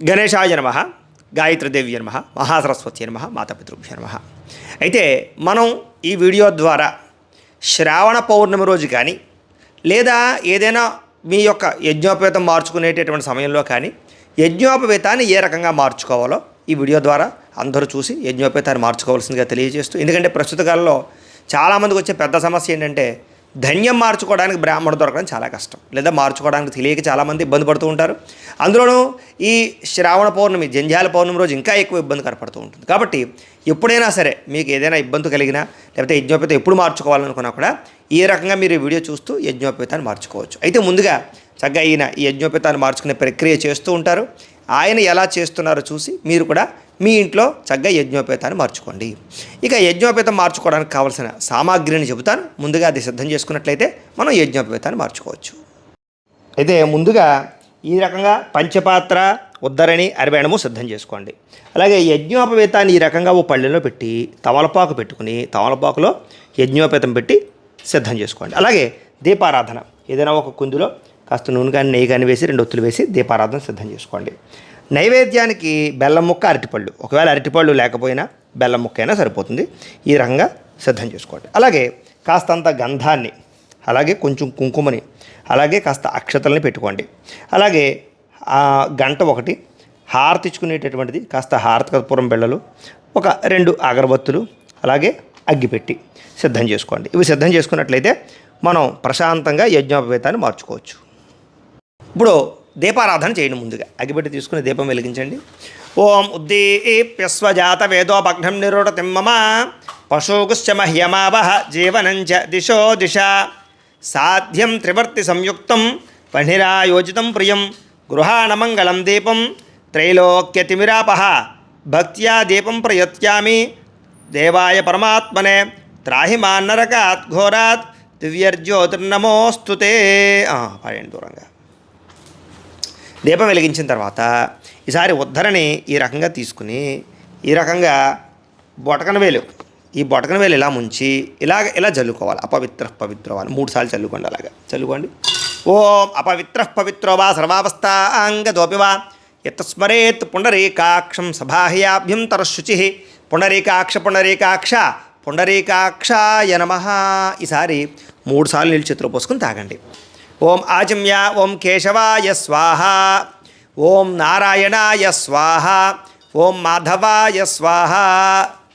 గణేశాయ నమ గాయత్రిదేవి నమ మహాసరస్వతి నమ మాతాపితృభ్య నమ. అయితే మనం ఈ వీడియో ద్వారా శ్రావణ పౌర్ణమి రోజు కానీ లేదా ఏదైనా మీ యొక్క యజ్ఞోపేతం మార్చుకునేటటువంటి సమయంలో కానీ యజ్ఞోపవేతాన్ని ఏ రకంగా మార్చుకోవాలో ఈ వీడియో ద్వారా అందరూ చూసి యజ్ఞోపేతాన్ని మార్చుకోవాల్సిందిగా తెలియజేస్తూ ఎందుకంటే ప్రస్తుత కాలంలో చాలామందికి వచ్చే పెద్ద సమస్య ఏంటంటే ధన్యం మార్చుకోవడానికి బ్రాహ్మణ దొరకడం చాలా కష్టం. లేదా మార్చుకోవడానికి తెలియక చాలామంది ఇబ్బంది పడుతూ ఉంటారు. అందులోనూ ఈ శ్రావణ పౌర్ణమి జంధ్యాల పౌర్ణమి రోజు ఇంకా ఎక్కువ ఇబ్బంది కనపడుతూ ఉంటుంది. కాబట్టి ఎప్పుడైనా సరే మీకు ఏదైనా ఇబ్బంది కలిగినా లేకపోతే యజ్ఞోపేత ఎప్పుడు మార్చుకోవాలనుకున్నా కూడా ఈ రకంగా మీరు వీడియో చూస్తూ యజ్ఞోపేతాన్ని మార్చుకోవచ్చు. అయితే ముందుగా చక్కగా ఈయన ఈ యజ్ఞోపేతాన్ని మార్చుకునే ప్రక్రియ చేస్తూ ఉంటారు. ఆయన ఎలా చేస్తున్నారో చూసి మీరు కూడా మీ ఇంట్లో చక్కగా యజ్ఞోపేతాన్ని మార్చుకోండి. ఇక యజ్ఞోపేతం మార్చుకోవడానికి కావాల్సిన సామాగ్రిని చెబుతాను. ముందుగా అది సిద్ధం చేసుకున్నట్లయితే మనం యజ్ఞోపేతాన్ని మార్చుకోవచ్చు. అయితే ముందుగా ఈ రకంగా పంచపాత్ర ఉద్దరణి అరవేణము సిద్ధం చేసుకోండి. అలాగే యజ్ఞోపవేతాన్ని ఈ రకంగా ఓ పళ్ళెలో పెట్టి తమలపాకు పెట్టుకుని తమలపాకులో యజ్ఞోపేతం పెట్టి సిద్ధం చేసుకోండి. అలాగే దీపారాధన. ఏదైనా ఒక కుందులో కాస్త నూనె కానీ నెయ్యి కానీ వేసి రెండు ఒత్తులు వేసి దీపారాధన సిద్ధం చేసుకోండి. నైవేద్యానికి బెల్లం ముక్క అరటిపళ్ళు. ఒకవేళ అరటిపళ్ళు లేకపోయినా బెల్లం ముక్క అయినా సరిపోతుంది. ఈ రకంగా సిద్ధం చేసుకోండి. అలాగే కాస్తంత గంధాన్ని అలాగే కొంచెం కుంకుమని అలాగే కాస్త అక్షతల్ని పెట్టుకోండి. అలాగే ఆ గంట ఒకటి హారతిచ్చుకునేటటువంటిది కాస్త హారతి కర్పూరం బిళ్ళలు ఒక రెండు అగరబత్తులు అలాగే అగ్గిపెట్టి సిద్ధం చేసుకోండి. ఇవి సిద్ధం చేసుకున్నట్లయితే మనం ప్రశాంతంగా యజ్ఞోపవేతాన్ని మార్చుకోవచ్చు. ఇప్పుడు దీపారాధన చేయండి ముందుగా. అగిపెట్టి తీసుకుని దీపం వెలిగించండి. ఓం ఉద్దీప్యస్వజాత వేదోపఘ్నం నిరోడతిం మమ పశుగుశ్చ మహ్యమావహ జీవనంచ దిశో దిశ. సాధ్యం త్రివర్తి సంయుక్తం పణిరాయోజితం ప్రియం గృహాణమంగళం దీపం త్రైలోక్యతిమిరాపహ భక్త్యా దీపం ప్రయత్యామి. దేవాయ పరమాత్మనే త్రాహి మాన్నరకాత్ ఘోరాత్ దివ్యర్జ్యోతిర్నమోస్తుతే పాడండి దూరంగా. దీపం వెలిగించిన తర్వాత ఈసారి ఉద్ధరణి ఈ రకంగా తీసుకుని ఈ రకంగా బొటకన వేలు ఈ బొటకన వేలు ఇలా ముంచి ఇలాగ ఇలా చల్లుకోవాలి. అపవిత్ర పవిత్రవాలు. మూడుసార్లు మూడు సార్లు చల్లుకోండి అలాగా. చల్లుకోండి. ఓం అపవిత్ర పవిత్రో వా సర్వావస్థాంగదోపి ఎత్తస్మరేత్ పుండరీకాక్షం సభాహ్యాభ్యంతర శుచి పుండరీకాక్ష పుండరీకాక్ష పుండరీకాక్షాయ నమ. ఈసారి మూడు సార్లు నీళ్ళు చేతిలో పోసుకుని తాగండి. ఓం ఆచమ్య ఓం కేశవాయ స్వాహ ఓం నారాయణాయ స్వాహ ఓం మాధవాయ స్వాహ.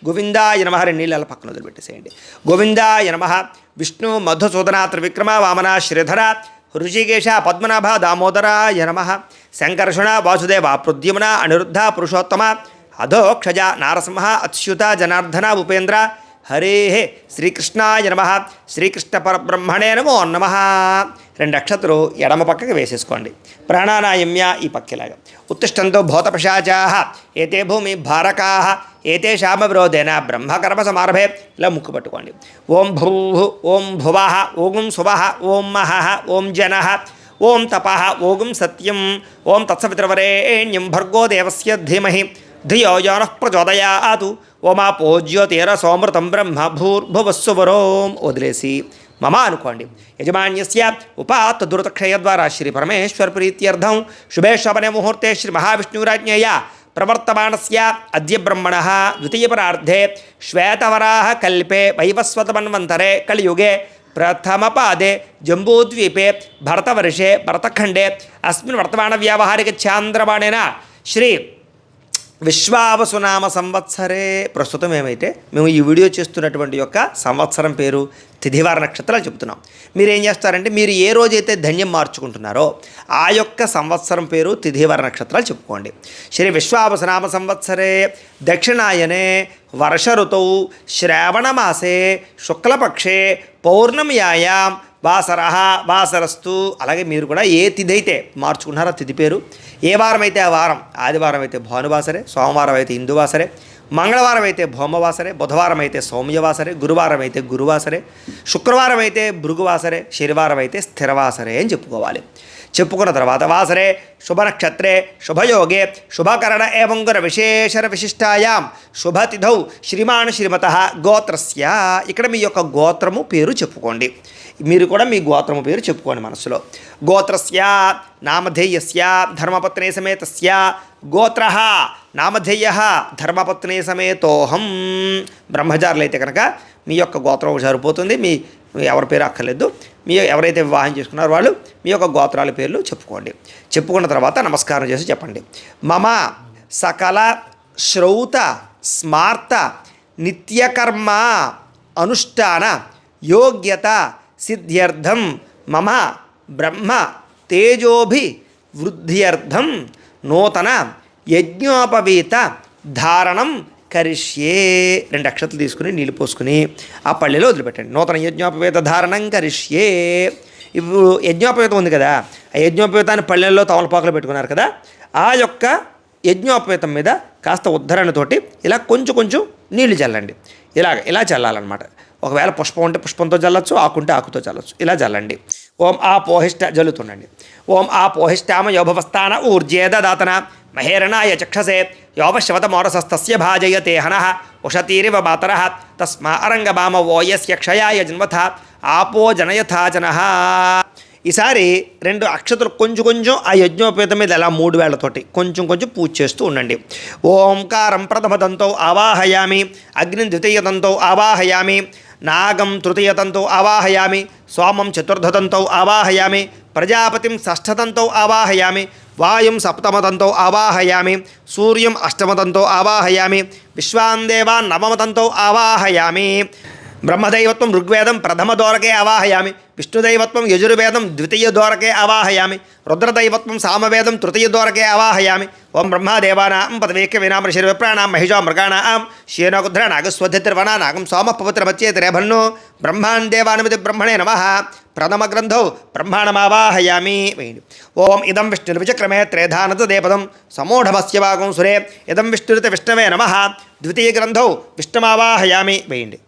గోవిందాయ నమ. రెండు నీళ్ళ పక్కన వదిలిపెట్టేసేయండి. గోవిందాయ నమ. విష్ణు మధుసూదన త్రివిక్రమ వామన శ్రీధర ఋషికేశ పద్మనాభ దామోదరాయ నమ. శంకర్షణ వాసుదేవ ప్రద్యుమ్న అనిరుద్ధ పురుషోత్తమ అధోక్షజ నారసింహ అచ్యుత జనార్దన ఉపేంద్ర హరే శ్రీకృష్ణాయ నమ. శ్రీకృష్ణ పరబ్రహ్మణే నమో నమ. రెండు అక్షతులు ఎడమ పక్కకి వేసేసుకోండి. ప్రాణానాయమ్య ఈ పక్కిలాగా. ఉత్తిష్టంతో భూతపశాచా ఏతే భూమి భారకా ఏతే శామ విరోధేన బ్రహ్మకర్మ సమారభే ఇలా ముక్కు పట్టుకోండి. ఓం భూ ఓం భువ ఓం శుభ ఓం మహ ఓం జన ఓం తప ఓం సత్యం ఓం తత్సవితృవరేణ్యం భర్గో దేవస్య ధీమహి. धिय जान प्रचोदया आतु उमा पूज्य तीर सोमृत ब्रह्म भूर्भुवस्वरो वदलेसी मम अनुकोंडि यजमान्यस्य उपात दुर्तक्षय द्वारा श्री परमेश्वर प्रीत्यर्थं शुभे शवने मुहूर्ते श्री महाविष्णुराज्ञया प्रवर्तमानस्य अद्य ब्रह्मणः द्वितीय परार्धे श्वेतवराह कल्पे वैवस्वत कलियुगे प्रथम पादे जम्बूद्वीपे भरतवर्षे भरतखंडे अस्मिन् वर्तमान व्यावहारिक चांद्रबाणेन श्री విశ్వావసునామ సంవత్సరే. ప్రస్తుతం ఏమైతే మేము ఈ వీడియో చేస్తున్నటువంటి యొక్క సంవత్సరం పేరు తిథివార నక్షత్రాలు చెప్తున్నాం మీరు ఏం చేస్తారంటే మీరు ఏ రోజైతే ధన్యం మార్చుకుంటున్నారో ఆ యొక్క సంవత్సరం పేరు తిథివార నక్షత్రాలు చెప్పుకోండి. శ్రీ విశ్వావసనామ సంవత్సరే దక్షిణాయనే వర్ష ఋతువు శ్రావణమాసే శుక్లపక్షే పౌర్ణమ్యాయాం వాసర వాసరస్తు. అలాగే మీరు కూడా ఏ తిథి అయితే మార్చుకున్నారో తిథి పేరు. ఏ వారం అయితే ఆ వారం ఆదివారం అయితే భానువాసరే సోమవారం అయితే హిందువాసరే మంగళవారం అయితే భౌమవాసరే బుధవారం అయితే సౌమ్యవాసరే గురువారం అయితే గురువాసరే శుక్రవారం అయితే భృగువాసరే శనివారం అయితే స్థిరవాసరే అని చెప్పుకోవాలి. చెప్పుకున్న తర్వాత వాసరే శుభనక్షత్రే శుభయోగే శుభకరణ ఏవం గుర విశేషణ విశిష్టాయాం శుభతిథౌ శ్రీమాన్ శ్రీమత గోత్రస్య. ఇక్కడ మీ యొక్క గోత్రము పేరు చెప్పుకోండి. మీరు కూడా మీ గోత్రము పేరు చెప్పుకోండి మనసులో. గోత్రస్య నామధేయస్య ధర్మపత్నే సమేతస్య గోత్ర నామధేయ ధర్మపత్నే సమేతోహం. బ్రహ్మచారులు అయితే కనుక మీ యొక్క గోత్రం సరిపోతుంది. మీ ఎవరి పేరు అక్కర్లేదు. మీ ఎవరైతే వివాహం చేసుకున్నారో వాళ్ళు మీ యొక్క గోత్రాల పేర్లు చెప్పుకోండి. చెప్పుకున్న తర్వాత నమస్కారం చేసి చెప్పండి. మమ సకల శ్రౌత స్మార్త నిత్యకర్మ అనుష్ఠాన యోగ్యత సిద్ధ్యర్థం మమ బ్రహ్మ తేజోభి వృద్ధ్యర్థం నూతన యజ్ఞోపవీత ధారణం కరిష్యే. రెండు అక్షతలు తీసుకుని నీళ్ళు పోసుకుని ఆ పళ్ళెలో వదిలిపెట్టండి. నూతన యజ్ఞోపవేత ధారణం కరిష్యే. ఇప్పుడు యజ్ఞోపవేతం ఉంది కదా ఆ యజ్ఞోపవేతాన్ని పళ్ళెల్లో తమలపాకులు పెట్టుకున్నారు కదా ఆ యొక్క యజ్ఞోపవేతం మీద కాస్త ఉద్ధరణతోటి ఇలా కొంచెం కొంచెం నీళ్ళు చల్లండి. ఇలాగ ఇలా చల్లాలన్నమాట. ఒకవేళ పుష్పం ఉంటే పుష్పంతో చల్లచ్చు ఆకుంటే ఆకుతో చల్లచ్చు ఇలా చల్లండి ఓం ఆ పోహిష్ట జల్లుతుండండి. ఓం ఆ పోహిష్టామ యోభవస్థాన ఊర్జేద దాతన మహేరణాయ చక్షసే యోపశవతమోరసస్తస్య భాజయతే హనః ఉషతీరివ మాతరః తస్మా అరంగమామ ఓయస్య క్షయాయ జన్మథ ఆపో జనయథా జన ఈసారి రెండు అక్షతలు కొంచెం కొంచెం ఆ యజ్ఞోపేతం మీద ఎలా మూడు వేళ్ళతోటి కొంచెం కొంచెం పూజ చేస్తూ ఉండండి. ఓంకారం ప్రథమదంతో ఆవాహయామి అగ్ని ద్వితీయతంతో ఆవాహయామి నాగం తృతీయతంతో ఆవాహయామి సోమం చతుర్థతంతో ఆవాహయామి ప్రజాపతిం షష్ఠతంతో ఆవాహయామి వాయుం సప్తమతంతో ఆవాహయామి సూర్యం అష్టమతంతో ఆవాహయామి విశ్వాందేవా నవమతంతో ఆవాహయామి. బ్రహ్మదైవత్వం ఋగ్వేదం ప్రథమ దోరకే అవాహయామి విష్ణుదైవత్వం యజుర్వేదం ద్వితీయ దోరకే అవాహయామి రుద్రదైవత్వం సామవేదం తృతీయ దోరకే అవాహయామి ఓం బ్రహ్మదేవానాం పదవేక్య వినామ శిరవిప్రాణాం మహిషా మృగాణాం. శేనకుధ్ర నాగస్వధిర్వనా నాగం సోమ పవిత్రమచ్చేతిరేభన్నో బ్రహ్మాన్ దేవానమితి బ్రహ్మణే నమ. ప్రథమగ్రంథౌ బ్రహ్మాణమావాహయామి. ఓం ఇదం విష్ణుర్విచక్రమే త్రేధానత దేపదం సమూఢమస్య భాగం సురే. ఇదం విష్ణురిత విష్ణవే నమ. ద్వితీయ గ్రంథౌ విష్ణుమావాహయామి. వేయండి.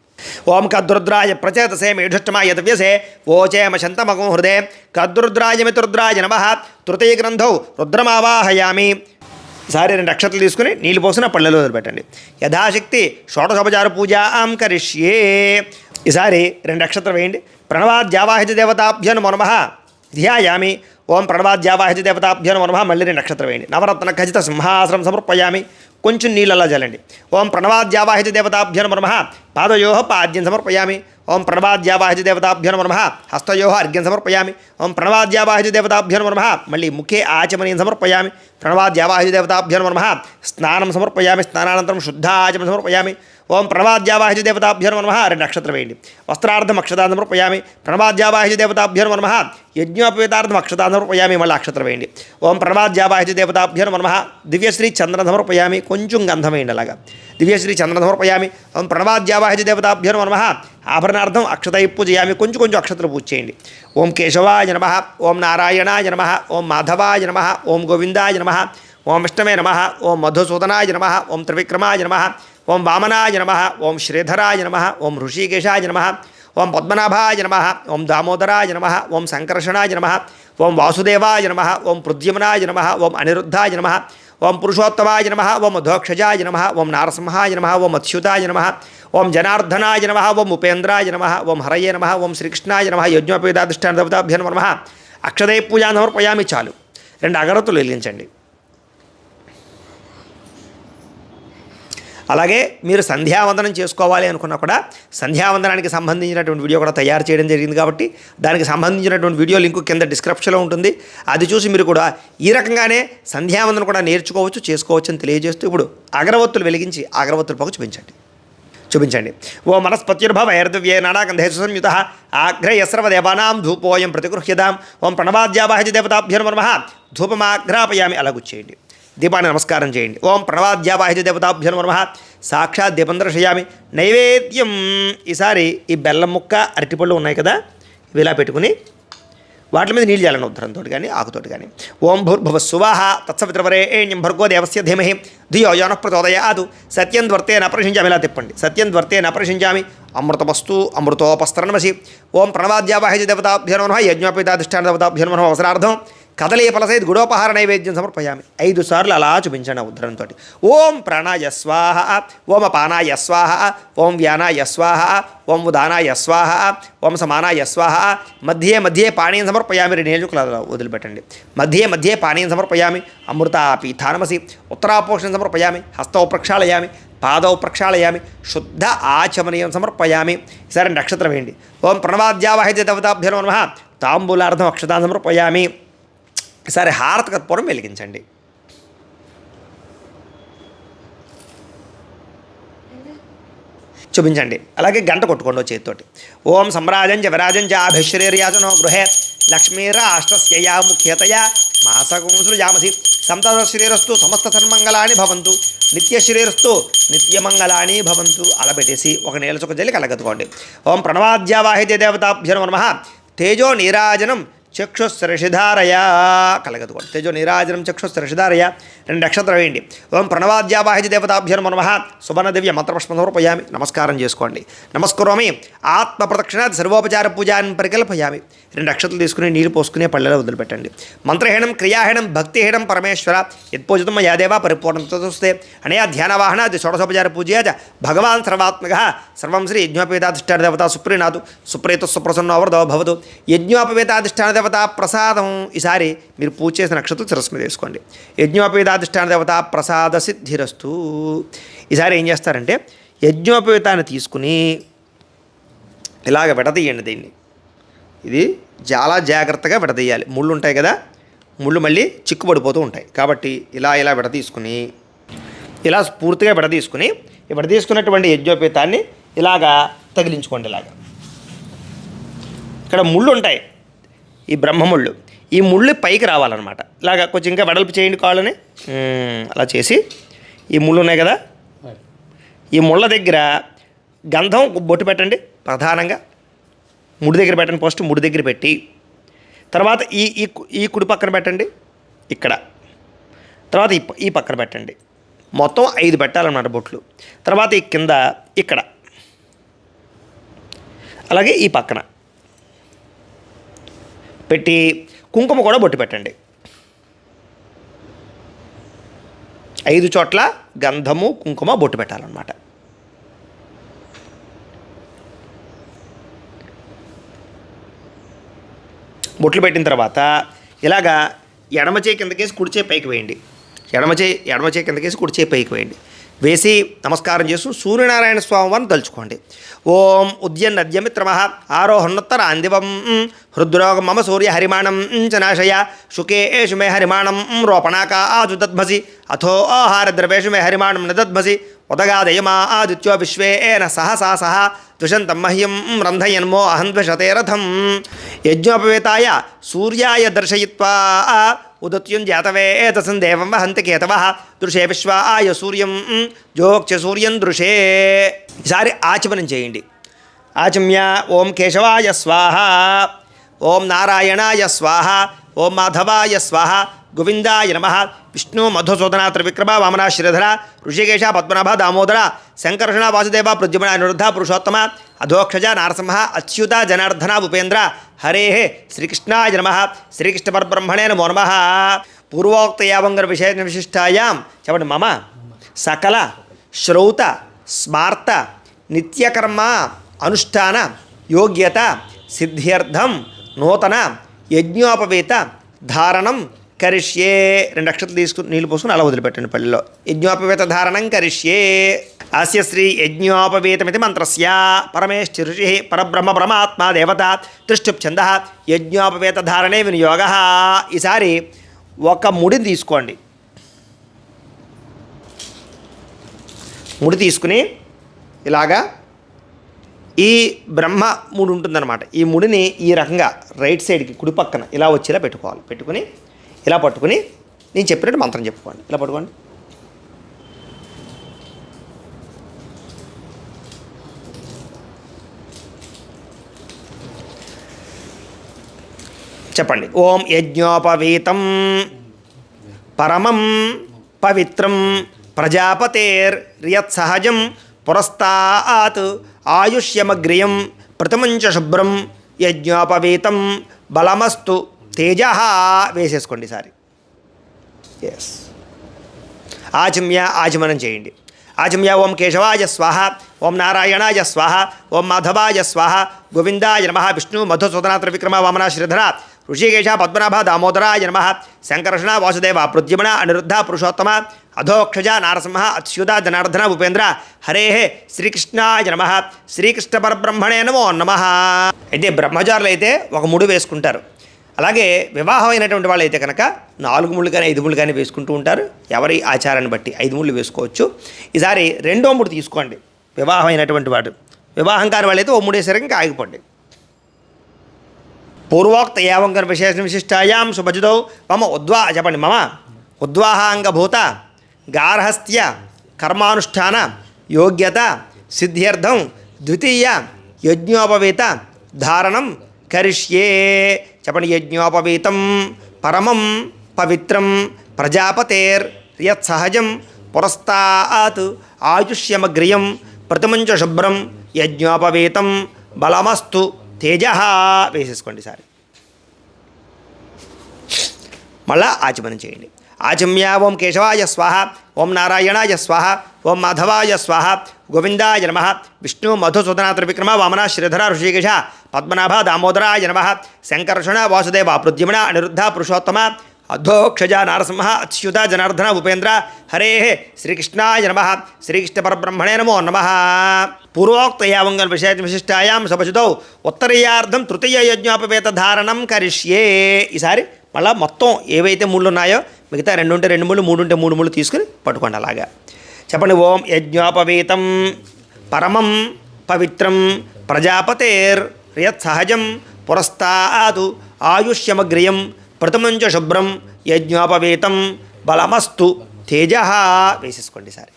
ఓం కద్రుద్రాయ ప్రచేతసే మేఢుష్టమాయ దవ్యసే ఓచేమ శంతమగం హృదే. కద్రుద్రాయ మితురుద్రాయ నమ. తృతీయ గ్రంథౌ రుద్రమావాహయామి. ఈసారి రెండు అక్షతలు తీసుకుని నీళ్ళు పోసిన పళ్ళలో వదిలిపెట్టండి. యథాశక్తి షోడశోపచార పూజ ఆం కరిష్యే. ఈసారి రెండు అక్షతలు వేయండి. ప్రణవాద్యావాహిత దేవతాభ్యను మనమ ధ్యాయామి. ఓం ప్రణవాద్యావాహిత దేవతాభ్యను మనమ మళ్ళీ రెండు అక్షతలు వేయండి. నవరత్న ఖచ్చిత సింహాసనం సమర్పయామి. కొంచెం నీళ్ళలా చల్లండి ఓం ప్రణవాద్యావాహిత దేవతాభ్యో నమో నమ. పాదయో పాద్యం సమర్పయామి. ఓం ప్రణవాద్యావాహిత దేవతాభ్యో నమో నమ. హస్తయో అర్ఘ్యం సమర్పయామి. ఓం ప్రణవాద్యావాహిత దేవతాభ్యో నమో నమ. మళ్ళీ ముఖే ఆచమనీయం సమర్పయామి. ప్రణవాద్యావాహిత దేవతాభ్యో నమో నమ. స్నానం సమర్పయామి. స్నానానంతరం శుద్ధ శుద్ధాచమనం సమర్పయామి. ఓం ప్రణవాద్యావాహిజ దేవతాభ్యో నమో నమ రెండు నక్షత్రం వేయండి వస్త్రార్థం అక్షతాన్ని సమర్పయామి ప్రణవాద్యావాహిజ దేవతాభ్యో నమో నమ యజ్ఞోపేతార్థం అక్షతాన్ని సమర్పయామి మళ్ళీ అక్షత్రం వేయండి ఓం ప్రణవాద్యావాహిజ దేవతాభ్యో నమో నమ దివ్యశ్రీ చంద్రం సమర్పయామి కొంచెం గంధం వేయండి అలాగా. దివ్యశ్రీ చంద్రం సమర్పయామి ఓం ప్రణవాద్యావాహిజ దేవతాభ్యో నమో నమ ఆభరణార్థం అక్షతై పూజయామి. కొంచెం కొంచెం అక్షతలు పూజ చేయండి. ఓం కేశవాయ నమ ఓం నారాయణాయ నమ ఓం మాధవాయ నమ ఓం గోవిందాయ నమ ఓం విష్ణవే నమ ఓం మధుసూదనాయ నమ ఓం త్రివిక్రమాయ నమ ఓం వామనాయ నమ ఓం శ్రీధరాయ నమ ఓం ఋషికేశాయ నమ ఓం పద్మనాభాయ నమ ఓం దామోదరాయ నమ ఓం సంకర్షణాయ నమ ఓం వాసుదేవాయ నమ ఓం పృథ్యమనాయ నమ ఓం అనిరుద్ధాయ నమ ఓం పురుషోత్తమాయ నమ ఓం మధోక్షజాయ నమ ఓం నారసింహాయ నమ ఓం అచ్యుతాయ నమ ఓం జనార్దనాయ నమ ఓం ఉపేంద్రాయ నమ ఓం హరయే నమ ఓం శ్రీకృష్ణాయ నమ యజ్ఞోపేదాధిష్టాన దేవతాభ్య నమ అక్షదయ పూజా సమర్పయామి చాలు రెండు అగరత్తులు వెలిగించండి అలాగే మీరు సంధ్యావందనం చేసుకోవాలి అనుకున్నా కూడా సంధ్యావందనానికి సంబంధించినటువంటి వీడియో కూడా తయారు చేయడం జరిగింది కాబట్టి దానికి సంబంధించినటువంటి వీడియో లింక్ కింద డిస్క్రిప్షన్లో ఉంటుంది. అది చూసి మీరు కూడా ఈ రకంగానే సంధ్యావందనం కూడా నేర్చుకోవచ్చు చేసుకోవచ్చు అని తెలియజేస్తూ ఇప్పుడు అగరవత్తులు వెలిగించి అగరవత్తులు పక్క చూపించండి. చూపించండి. ఓ మనస్పత్యుర్భవ ఐర్దవ్యే నానాగంధేషు సంయుత ఆఘ్రయస్రవ దేవానాం ధూపోయం ప్రతిగృహ్యదాం ఓం ప్రణవాద్యావాహిత దేవతాభ్యర్మ ధూపమాఘ్రాపయామి అలాగుచ్చేయండి. దీపాన్ని నమస్కారం చేయండి. ఓం ప్రణవాద్యావాహిత దేవతాభ్య నమ. సాక్షాత్ దీపం దర్శయామి. నైవేద్యం. ఈసారి ఈ బెల్లం ముక్క అరటిపళ్ళు ఉన్నాయి కదా ఇవి ఇలా పెట్టుకుని వాటి మీద నీళ్ళు చేయాలని ఉద్ధరంతో కానీ ఆకుతోటి కానీ. ఓం భూర్భువ సువాహ. తత్సవిత్రవరేణ్యం భర్గో దేవస్య ధీమహి. ధియో యోన ప్రచోదయాదు సత్యం ద్వర్తే నపరిశించామి ఇలా తిప్పండి. సత్యం ద్వర్తే నపరిశించామి అమృతమస్తు అమృతోపస్తరణమసి. ఓం ప్రణవాద్యావాహిత దేవతాభ్యో నమ. యజ్ఞోపేతాధిష్టాన దేవతాభ్యో నమ. అవసరార్థం. కదలీ పలసైద్ గుడోపహార నైవేద్యం సమర్పయామి. ఐదు సార్లు అలా చూపించండి ఆ ఉద్ధరణతో ఓం ప్రాణాయ స్వాహ ఓం అపానాయ స్వాహ ఓం వ్యానాయ స్వాహ ఓం ఉదానాయ స్వాహ ఓం సమానాయ స్వాహ. మధ్యే మధ్యే పానీయం సమర్పయామి. రెండు నేజుకులు వదిలిపెట్టండి. మధ్యే మధ్యే పానీయం సమర్పయామి. అమృత పీఠానమసి ఉత్తరాపోషణం సమర్పయామి. హస్తౌ ప్రక్షాళయామి పాదౌ ప్రక్షాళయామి శుద్ధ ఆచమనీయం సమర్పయామి. సరే నక్షత్రం వేయండి ఓం ప్రణవాద్యావహిత దేవతాభ్యో నమ. తాంబూలార్థం అక్షతాన్ని సమర్పయామి. సరే హారత కర్పూరం వెలిగించండి. చూపించండి. అలాగే గంట కొట్టుకోండి చేతితోటి. ఓం సమ్రాజం చ విరాజం చ గృహే లక్ష్మీరాష్ట్రస్యయా ముఖ్యతయా మాసకుంసృజామసి సంతత శరీరస్తు సమస్త సన్మంగళాన్ని భవంతు నిత్య శ్రీరస్తు భవంతు అలబెట్టేసి ఒక నేల చొక్క జల్లి కలగత్తుకోండి ఓం ప్రణవాద్యావాహితే దేవతాభ్యో నమ. తేజో నీరాజనం చక్షుస్రషిధారయ కలగదు తేజో నీరాజనం చక్షుస్రషిధారయ రెండు నక్షత్రం వేయండి. ఓం ప్రణవాద్యావాహితి దేవతాభ్యో నమ. సువర్ణ దివ్య మంత్రపుష్పం సమర్పయామి నమస్కారం చేసుకోండి. నమస్కరోమి. ఆత్మ ప్రదక్షిణ సర్వోపచార పూజాన్ని పరికల్పయామి. రెండు నక్షత్రాలు తీసుకుని నీరు పోసుకునే పళ్ళలో వదిలిపెట్టండి. మంత్రహీనం క్రియాహీనం భక్తిహీనం పరమేశ్వర. యత్పూజితం యాదేవ పరిపూర్ణతస్తే అనయా ధ్యానవాహనాది షోడశోపచార పూజయా చ భగవాన్ సర్వాత్మక. సర్వం శ్రీ యజ్ఞోపేతాధిష్టాన దేవత సుప్రీనాథు. సుప్రీత సుప్రసన్నో వరదో భవతు. యజ్ఞోపవేతాధిష్టాన దేవత ప్రసాదం. ఈసారి మీరు పూజ చేసిన నక్షత్రం శిరస్సు మీద వేసుకోండి. యజ్ఞోపవేతాధిష్టాన దేవత ప్రసాద సిద్ధిరస్తు. ఈసారి ఏం చేస్తారంటే యజ్ఞోపవేతాన్ని తీసుకుని ఇలాగ విడదీయండి దీన్ని. ఇది చాలా జాగ్రత్తగా విడదీయాలి. ముళ్ళు ఉంటాయి కదా ముళ్ళు మళ్ళీ చిక్కుపడిపోతూ ఉంటాయి. కాబట్టి ఇలా ఇలా విడదీసుకుని ఇలా పూర్తిగా విడదీసుకుని ఈ విడదీసుకున్నటువంటి యజ్ఞోపేతాన్ని ఇలాగా తగిలించుకోండి ఇలాగా. ఇక్కడ ముళ్ళు ఉంటాయి. ఈ బ్రహ్మముళ్ళు. ఈ ముళ్ళు పైకి రావాలన్నమాట. ఇలాగా కొంచెం ఇంకా వెడల్పు చేయండి కాళ్ళని. అలా చేసి ఈ ముళ్ళు ఉన్నాయి కదా? ఈ ముళ్ళ దగ్గర గంధం బొట్టు పెట్టండి ప్రధానంగా. ముడి దగ్గర పెట్టండి ఫస్ట్ ముడి దగ్గర పెట్టి. తర్వాత ఈ ఈ ఈ కుడి పక్కన పెట్టండి ఇక్కడ. తర్వాత ఈ ప- ఈ పక్కన పెట్టండి. మొత్తం ఐదు పెట్టాలన్నమాట బొట్లు. తర్వాత ఈ కింద ఇక్కడ. అలాగే ఈ పక్కన. పెట్టి కుంకుమ కూడా బొట్టు పెట్టండి. ఐదు చోట్ల గంధము కుంకుమ బొట్టు పెట్టాలన్నమాట. బొట్లు పెట్టిన తర్వాత ఇలాగా ఎడమ చేయి కిందకేసి కుడిచే పైకి వేయండి. ఎడమ చేయి ఎడమ చేయి కిందకేసి కుడిచే పైకి వేయండి. వేసి నమస్కారం చేస్తూ సూర్యనారాయణ స్వామి వారిని తలుచుకోండి. ఓం ఉద్యన్ నద్యమిత్రమ ఆరోహణోత్తర అందివం హృద్రోగం మమ సూర్య హరిమాణం చనాశయ శుకేషు మే హరిమాణం. రోపణాకా ఆజు దద్మసి. అథో ఆహార ద్రవేషు మే హరిమాణం న దద్మసి. ఉదగాదయమా ఆదిత్యో విశ్వేన సహసా సహ. ద్విషంతం మహ్యం రంధయన్మో అహం ద్విషతే రథం. యజ్ఞోపవేతాయ సూర్యాయ దర్శయిత్వా. ఉదత్యం జాతవేతసం దేవం వహంతి కేతవ దృశే విశ్వాయ సూర్యం జోక్చ సూర్యం దృశే ఈసారి ఆచమనం చేయండి ఆచమ్య ఓం కేశవాయ స్వాహ ఓం నారాయణాయ స్వాహ ఓం మాధవాయ స్వాహ గోవిందాయ నమ. విష్ణు మధుసూదన త్రివిక్రమ వామన శ్రీధర ఋషికేశ పద్మనాభ దామోదర శంకర్షణ వాసుదేవ ప్రద్యుమ్న అనిరుద్ధ పురుషోత్తమ అధోక్షజ నారసింహ అచ్యుత జనార్దన ఉపేంద్ర హరే శ్రీకృష్ణాయ నమ. శ్రీకృష్ణ పరబ్రహ్మణే నమో నమ. పూర్వోక్త యావంగర విశేష విశిష్టాయాం. చెప్పండి మమ. సకల శ్రౌత స్మార్త నిత్యకర్మ అనుష్ఠాన యోగ్యత సిద్ధ్యర్థం నూతన యజ్ఞోపవేత ధారణం కరిష్యే. రెండు అక్షతలు తీసుకుని నీళ్ళు పోసుకుని అలా వదిలిపెట్టండి పల్లెలో యజ్ఞోపవేత ధారణం కరిష్యే. అస్య శ్రీ యజ్ఞోపవేతమితి మంత్రస్య. పరమేశ్చి ఋషి పరబ్రహ్మ పరమాత్మ దేవత త్రిష్టుప్ఛంద. యజ్ఞోపవేత ధారణే వినియోగ. ఈసారి ఒక ముడిని తీసుకోండి. ముడి తీసుకుని ఇలాగా ఈ బ్రహ్మ ముడి ఉంటుందన్నమాట. ఈ ముడిని ఈ రకంగా రైట్ సైడ్కి కుడి పక్కన ఇలా వచ్చేలా పెట్టుకోవాలి. పెట్టుకుని ఇలా పట్టుకుని నేను చెప్పినట్టు మంత్రం చెప్పుకోండి. ఇలా పట్టుకోండి. చెప్పండి. ఓం యజ్ఞోపవీతం పరమం పవిత్రం ప్రజాపతేర్ రియత్సహజం పురస్తాత్ ఆయుష్యమగ్రియం ప్రథమంచ శుభ్రం యజ్ఞోపవీతం బలమస్తు తేజ వేసేసుకోండి సారి ఎస్ ఆచమ్య ఆచమనం చేయండి. ఆచమ్య ఓం కేశవాయ స్వాహ ఓం నారాయణాయ స్వాహ ఓం మాధవాయ స్వాహ గోవిందాయ నమ విష్ణు మధుసూదనాథ విక్రమ వామన శ్రీధర ఋషికేశ పద్మనాభ దామోదరాయ నమ శంకర్షణ వాసుదేవ ప్రద్యుమ్న అనిరుద్ధ పురుషోత్తమ అధోక్షజ నారసింహ అచ్యుత జనార్దన ఉపేంద్ర హరే శ్రీకృష్ణాయ నమ శ్రీకృష్ణ పరబ్రహ్మణే నమో నమ. అయితే బ్రహ్మచారులు అయితే ఒక ముడు వేసుకుంటారు. అలాగే వివాహం అయినటువంటి వాళ్ళు అయితే కనుక నాలుగు ముళ్ళు కానీ ఐదు ముళ్ళు కానీ వేసుకుంటూ ఉంటారు. ఎవరి ఆచారాన్ని బట్టి ఐదు ముళ్ళు వేసుకోవచ్చు. ఈసారి రెండో ముడు తీసుకోండి. వివాహం అయినటువంటి వాడు. వివాహం కాని వాళ్ళైతే ఓ ముడేసరికి ఇంకా ఆగిపోండి. పూర్వోక్త ఏవంకర విశేష విశిష్టాయాం శుభజితో మమ ఉద్వా చెప్పండి మమ. ఉద్వాహాంగభూత గార్హస్థ్య కర్మానుష్ఠాన యోగ్యత సిద్ధ్యర్థం ద్వితీయ యజ్ఞోపవేత ధారణం కరిష్యే. చెప్పండి యజ్ఞోపవీతం పరమం పవిత్రం ప్రజాపతేర్ యత్ సహజం పురస్తాత్ ఆయుష్యమగ్రియం ప్రతిమంచ శుభ్రం యజ్ఞోపవీతం బలమస్తు తేజ వేసేసుకోండి సారి. మళ్ళా ఆచమనం చేయండి. ఆచమ్యావం కేశవాయ స్వాహ ఓం నారాయణాయ స్వాహ ఓం మాధవాయ స్వాహ గోవిందాయ నమ విష్ణు మధుసూదనాథ త్రివిక్రమ వామన శ్రీధర ఋషికేశ పద్మనాభ దామోదరాయ నమ శంకర్షణ వాసుదేవ ప్రద్యుమ్న అనిరుద్ధ పురుషోత్తమ అధోక్షజ నారసింహ అచ్యుత జనార్దన ఉపేంద్ర హరే శ్రీకృష్ణాయ నమ శ్రీకృష్ణపరబ్రహ్మణే నమో నమ. పూర్వోక్తయావంగల్ విశేష విశిష్టాయాం సభచితో ఉత్తరీయార్థం తృతీయ యజ్ఞోపవేత ధారణం కరిష్యే. ఈసారి మళ్ళీ మొత్తం ఏవైతే ముళ్ళు ఉన్నాయో మిగతా రెండు ఉంటే రెండు ముళ్ళు మూడు ఉంటే మూడు ముళ్ళు తీసుకుని పట్టుకోండి అలాగా. చెప్పండి ఓం యజ్ఞోపవీతం పరమం పవిత్రం ప్రజాపతేర్ యత్ సహజం పురస్తాదు ఆయుష్యమగ్రియం ప్రథమంచ శుభ్రం యజ్ఞోపవీతం బలమస్తు తేజ వేసేసుకోండి సారి.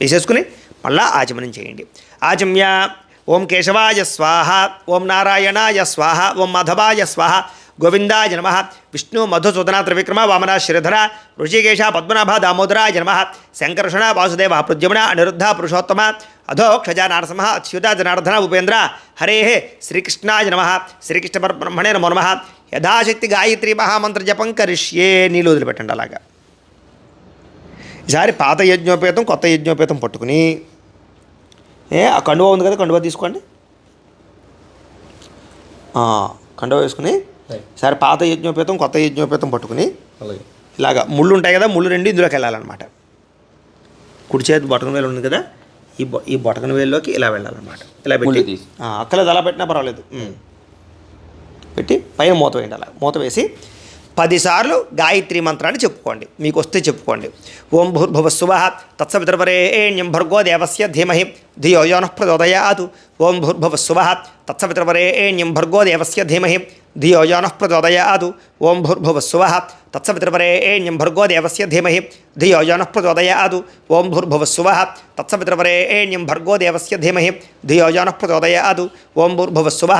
వేసేసుకుని మళ్ళా ఆచమనం చేయండి. ఆచమ్య ఓం కేశవాయ స్వాహ ఓం నారాయణాయ స్వాహ ఓం మాధవాయ స్వాహ గోవిందాయ నమ. విష్ణు మధుసూదన త్రివిక్రమ వామన శ్రీధర ఋషికేశ పద్మనాభ దామోదరాయ నమ. శంకర్షణ వాసుదేవ ప్రద్యుమ్న అనిరుద్ధ పురుషోత్తమ అధోక్షజ నారసింహ అచ్యుత జనార్దన ఉపేంద్ర హరే శ్రీకృష్ణాయ నమ. శ్రీకృష్ణ పరబ్రహ్మణే నమో నమ. యథాశక్తి గాయత్రి మహామంత్ర జపం కరిష్యే నీళ్ళు వదిలిపెట్టండి అలాగా. ఈసారి పాత యజ్ఞోపేతం కొత్త యజ్ఞోపేతం పట్టుకుని ఏ ఆ కండువా ఉంది కదా కండువా తీసుకోండి. కండువా వేసుకుని ఈసారి పాత యజ్ఞోపేతం కొత్త యజ్ఞోపేతం పట్టుకుని అలాగే. ఇలాగా ముళ్ళు ఉంటాయి కదా ముళ్ళు రెండు ఇందులోకి వెళ్ళాలన్నమాట. కుడి చేతి బొటకన వేలు ఉంది కదా ఈ బొ ఈ బొటకన వేలులోకి ఇలా వెళ్ళాలన్నమాట. ఇలా పెట్టి అక్కలేదు అలా పెట్టినా పర్వాలేదు. పెట్టి పైన మూత వేయండి అలా మూత వేసి పదిసార్లు గాయత్రి మంత్రాన్ని చెప్పుకోండి. మీకు వస్తే చెప్పుకోండి. ఓం భూర్భువస్సువ తత్సవితర్వరేణ్యం భర్గో దేవస్య ధీమహి ధియో యోనః ప్రచోదయాతు ఓం భూర్భువస్సువ తత్సవితర్వరేణ్యం భర్గో దేవస్య ధీమహి ధియో యోనః ప్రచోదయాతు ఓం భూర్భువస్సువ తత్సవితర్వరేణ్యం భర్గో దేవస్య ధీమహి ధియో యోనః ప్రచోదయాతు ఓం భూర్భువస్సువ తత్సవితర్వరేణ్యం భర్గో దేవస్య ధీమహి ధియో యోనః ప్రచోదయాతు ఓం భూర్భువస్సువ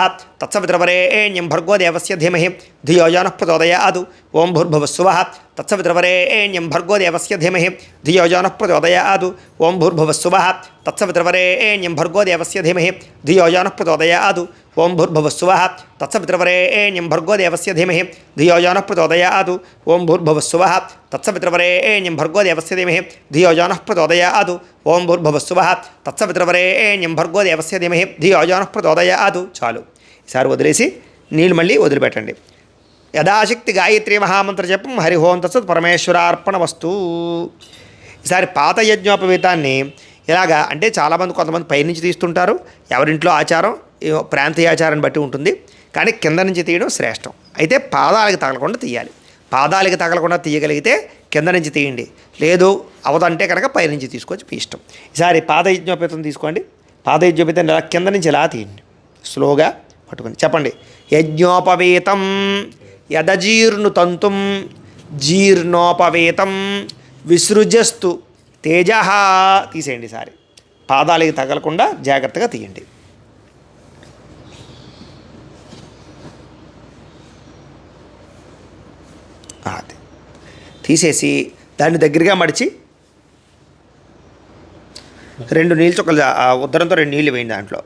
తత్సవితర్వరేణ్యం భర్గో దేవస్య ధీమహి ధియో యోనః ప్రచోదయాతు ఓం భూర్భువస్సువ తత్సవితర్వరేణ్యం భర్గో భర్గోదేవస్య ధీమహి. ధియో యోనః ప్రచోదయాతు ఓం భూర్భువస్సువః. తత్సవితర్వరేణ్యం భర్గోదేవస్య ధీమహి. ధియో యోనః ప్రచోదయాతు ఓం భూర్భువస్సువః. తత్సవితర్వరేణ్యం భర్గోదేవస్య ధీమహి. ధియో యోనః ప్రచోదయాతు ఓం భూర్భువస్సువః. తత్సవితర్వరేణ్యం భర్గోదేవస్య ధీమహి. ధియో యోనః ప్రచోదయాతు ఓం భూర్భువస్సువః. తత్సవితర్వరేణ్యం భర్గోదేవస్య ధీమహి. ధియో యోనః ప్రచోదయాతు చాలు. ఈసారి వదిలేసి నీళ్ళు మళ్ళీ వదిలిపెట్టండి. యథాశక్తి గాయత్రి మహామంత్ర జపం హరిహోం తత్సత్ పరమేశ్వరార్పణ వస్తు ఈసారి పాత యజ్ఞోపవీతాన్ని ఇలాగా అంటే చాలామంది కొంతమంది పైనుంచి తీస్తుంటారు. ఎవరింట్లో ఆచారం ప్రాంతీయ ఆచారాన్ని బట్టి ఉంటుంది. కానీ కింద నుంచి తీయడం శ్రేష్టం. అయితే పాదాలకు తగలకుండా తీయాలి. పాదాలకి తగలకుండా తీయగలిగితే కింద నుంచి తీయండి. లేదు అవదంటే కనుక పైనుంచి తీసుకొచ్చి మీ ఇష్టం. ఈసారి పాద యజ్ఞోపేతం తీసుకోండి. పాద యజ్ఞోపేతం ఇలా కింద నుంచి ఇలా తీయండి. స్లోగా పట్టుకొని చెప్పండి. యజ్ఞోపవేతం. యదజీర్ణు తంతుం జీర్ణోపవేతం. విసృజస్తు తేజ. తీసేయండి సారి పాదాలకి తగలకుండా జాగ్రత్తగా తీయండి. అది. తీసేసి దాన్ని దగ్గరగా మడిచి రెండు నీళ్ళు చుక్కలు ఉద్దరంతో రెండు నీళ్ళు వేయండి దాంట్లో.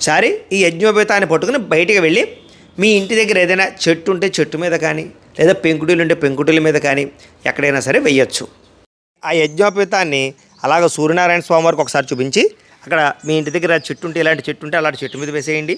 సారి ఈ యజ్ఞోపేతాన్ని పట్టుకుని బయటికి వెళ్ళి మీ ఇంటి దగ్గర ఏదైనా చెట్టు ఉంటే చెట్టు మీద కానీ లేదా పెంకుటీలు ఉంటే పెంకుటీల మీద కానీ ఎక్కడైనా సరే వేయచ్చు ఆ యజ్ఞోపేతాన్ని అలాగ సూర్యనారాయణ స్వామి వారికి ఒకసారి చూపించి అక్కడ మీ ఇంటి దగ్గర చెట్టు ఉంటే ఇలాంటి చెట్టు ఉంటే అలాంటి చెట్టు మీద వేసేయండి.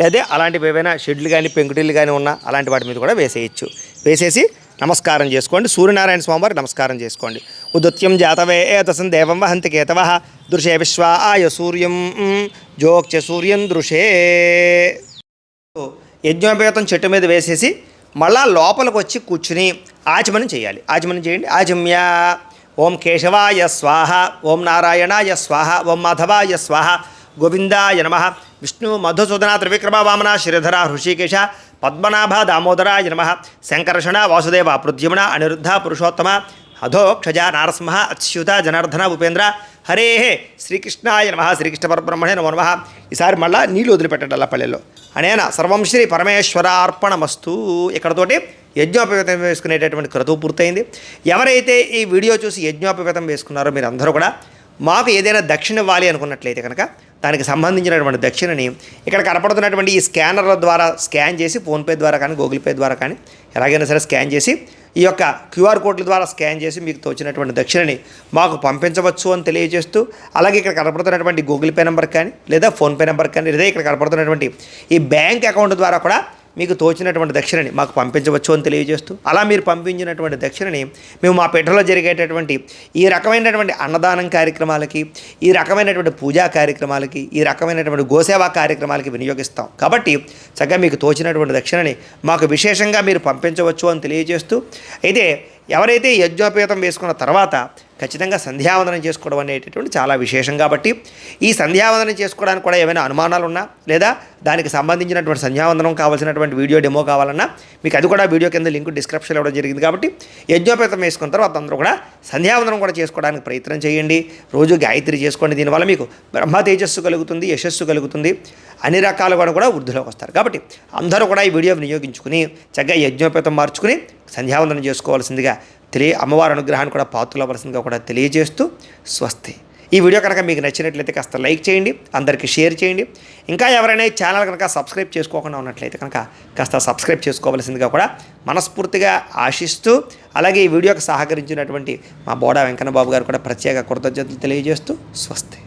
లేదా అలాంటివి ఏవైనా షెడ్లు కానీ పెంకుటిల్లు కానీ ఉన్నా అలాంటి వాటి మీద కూడా వేసేయచ్చు. వేసేసి నమస్కారం చేసుకోండి. సూర్యనారాయణ స్వామివారికి నమస్కారం చేసుకోండి. ఉదత్యం జాతవే ఏతసం దేవం వహంతి కేతవ. దృశే విశ్వాయ సూర్యం. జోక్చ సూర్యం దృశే. యజ్ఞోపేతం చెట్టు మీద వేసేసి మళ్ళా లోపలికి వచ్చి కూర్చుని ఆచమనం చేయాలి. ఆచమనం చేయండి. ఆచమ్య. ఓం కేశవాయ స్వాహ. ఓం నారాయణాయ స్వాహ. ఓం మాధవాయ స్వాహ. గోవిందాయ నమ. విష్ణు మధుసూదన త్రివిక్రమ వామన శ్రీధర హృషికేశ పద్మనాభ దామోదరాయ నమ. శంకర్షణ వాసుదేవ పృథ్యమణ అనిరుద్ధ పురుషోత్తమ అధోక్షజ నారసింహ అచ్యుత జనార్దన ఉపేంద్ర హరే శ్రీకృష్ణాయ నమ. శ్రీకృష్ణ పరబ్రహ్మణే నమో నమ. ఈసారి మళ్ళా నీళ్ళు వదిలిపెట్టండి అలా పల్లెల్లో. అనేన సర్వం శ్రీ పరమేశ్వరార్పణమస్తు. ఇక్కడతోటి యజ్ఞోపవేతం వేసుకునేటటువంటి క్రతువు పూర్తయింది. ఎవరైతే ఈ వీడియో చూసి యజ్ఞోపవేతం వేసుకున్నారో మీరు అందరూ కూడా మాకు ఏదైనా దక్షిణ ఇవ్వాలి అనుకున్నట్లయితే కనుక దానికి సంబంధించినటువంటి దక్షిణని ఇక్కడ కనపడుతున్నటువంటి ఈ స్కానర్ల ద్వారా స్కాన్ చేసి ఫోన్పే ద్వారా కానీ గూగుల్ పే ద్వారా కానీ ఎలాగైనా సరే స్కాన్ చేసి ఈ యొక్క క్యూఆర్ కోడ్ల ద్వారా స్కాన్ చేసి మీకు తోచినటువంటి దక్షిణని మాకు పంపించవచ్చు అని తెలియజేస్తూ అలాగే ఇక్కడ కనపడుతున్నటువంటి గూగుల్ పే నెంబర్ కానీ లేదా ఫోన్పే నెంబర్ కానీ లేదా ఇక్కడ కనపడుతున్నటువంటి ఈ బ్యాంక్ అకౌంట్ ద్వారా కూడా మీకు తోచినటువంటి దక్షిణని మాకు పంపించవచ్చు అని తెలియజేస్తూ అలా మీరు పంపించినటువంటి దక్షిణని మేము మా పెట్టలో జరిగేటటువంటి ఈ రకమైనటువంటి అన్నదానం కార్యక్రమాలకి ఈ రకమైనటువంటి పూజా కార్యక్రమాలకి ఈ రకమైనటువంటి గోసేవా కార్యక్రమాలకి వినియోగిస్తాం. కాబట్టి చక్కగా మీకు తోచినటువంటి దక్షిణని మాకు విశేషంగా మీరు పంపించవచ్చు అని తెలియజేస్తూ అయితే ఎవరైతే యజ్ఞోపేతం వేసుకున్న తర్వాత ఖచ్చితంగా సంధ్యావందనం చేసుకోవడం అనేటటువంటి చాలా విశేషం కాబట్టి ఈ సంధ్యావందనం చేసుకోవడానికి కూడా ఏమైనా అనుమానాలు ఉన్నా లేదా దానికి సంబంధించినటువంటి సంధ్యావందనం కావాల్సినటువంటి వీడియో డెమో కావాలన్నా మీకు అది కూడా వీడియో కింద లింక్ డిస్క్రిప్షన్ ఇవ్వడం జరిగింది కాబట్టి యజ్ఞోపేతం వేసుకున్న తర్వాత అందరూ కూడా సంధ్యావందనం కూడా చేసుకోవడానికి ప్రయత్నం చేయండి. రోజు గాయత్రి చేసుకోండి. దీనివల్ల మీకు బ్రహ్మ తేజస్సు కలుగుతుంది యశస్సు కలుగుతుంది. అన్ని రకాలుగా కూడా వృద్ధిలోకి వస్తారు. కాబట్టి అందరూ కూడా ఈ వీడియో వినియోగించుకుని చక్కగా యజ్ఞోపేతం మార్చుకుని సంధ్యావందనం చేసుకోవాల్సిందిగా తెలియ అమ్మవారి అనుగ్రహాన్ని కూడా పాత్రలు కూడా తెలియజేస్తూ స్వస్తి. ఈ వీడియో కనుక మీకు నచ్చినట్లయితే కాస్త లైక్ చేయండి అందరికీ షేర్ చేయండి. ఇంకా ఎవరైనా ఈ ఛానల్ కనుక సబ్స్క్రైబ్ చేసుకోకుండా ఉన్నట్లయితే కనుక కాస్త సబ్స్క్రైబ్ చేసుకోవాల్సిందిగా కూడా మనస్ఫూర్తిగా ఆశిస్తూ అలాగే ఈ వీడియోకి సహకరించినటువంటి మా బోడా వెంకన్న బాబు గారు కూడా ప్రత్యేక కృతజ్ఞతలు తెలియజేస్తూ స్వస్తి.